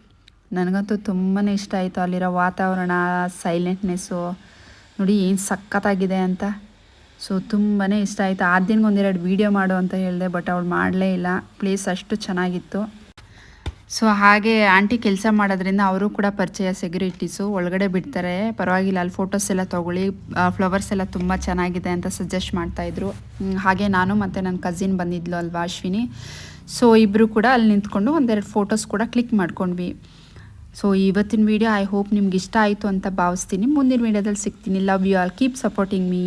A: ನನಗಂತೂ ತುಂಬಾ ಇಷ್ಟ ಆಯಿತು ಅಲ್ಲಿರೋ ವಾತಾವರಣ ಸೈಲೆಂಟ್ನೆಸ್ಸು ನೋಡಿ ಏನು ಸಖತ್ತಾಗಿದೆ ಅಂತ. ಸೊ ತುಂಬಾ ಇಷ್ಟ ಆಯಿತು. ಆ ದಿನಗೊಂದೆರಡು ವೀಡಿಯೋ ಮಾಡು ಅಂತ ಹೇಳಿದೆ ಬಟ್ ಅವಳು ಮಾಡಲೇ ಇಲ್ಲ. ಪ್ಲೇಸ್ ಅಷ್ಟು ಚೆನ್ನಾಗಿತ್ತು. ಸೊ ಹಾಗೆ ಆಂಟಿ ಕೆಲಸ ಮಾಡೋದ್ರಿಂದ ಅವರು ಕೂಡ ಪರಿಚಯ ಸೆಕ್ಯೂರಿಟೀಸು ಒಳಗಡೆ ಬಿಡ್ತಾರೆ. ಪರವಾಗಿಲ್ಲ, ಅಲ್ಲಿ ಫೋಟೋಸ್ ಎಲ್ಲ ತೊಗೊಳ್ಳಿ. ಫ್ಲವರ್ಸ್ ಎಲ್ಲ ತುಂಬ ಚೆನ್ನಾಗಿದೆ ಅಂತ ಸಜೆಸ್ಟ್ ಮಾಡ್ತಾಯಿದ್ರು ಹಾಗೆ ನಾನು ಮತ್ತು ನನ್ನ ಕಸಿನ್ ಬಂದಿದ್ಲು ಅಲ್ವಾ, ಅಶ್ವಿನಿ. ಸೊ ಇಬ್ಬರು ಕೂಡ ಅಲ್ಲಿ ನಿಂತ್ಕೊಂಡು ಒಂದೆರಡು ಫೋಟೋಸ್ ಕೂಡ ಕ್ಲಿಕ್ ಮಾಡ್ಕೊಂಡ್ವಿ. ಸೊ ಇವತ್ತಿನ ವಿಡಿಯೋ ಐ ಹೋಪ್ ನಿಮ್ಗೆ ಇಷ್ಟ ಆಯಿತು ಅಂತ ಭಾವಿಸ್ತೀನಿ. ಮುಂದಿನ ವಿಡಿಯೋದಲ್ಲಿ ಸಿಗ್ತೀನಿ. Love you all keep supporting me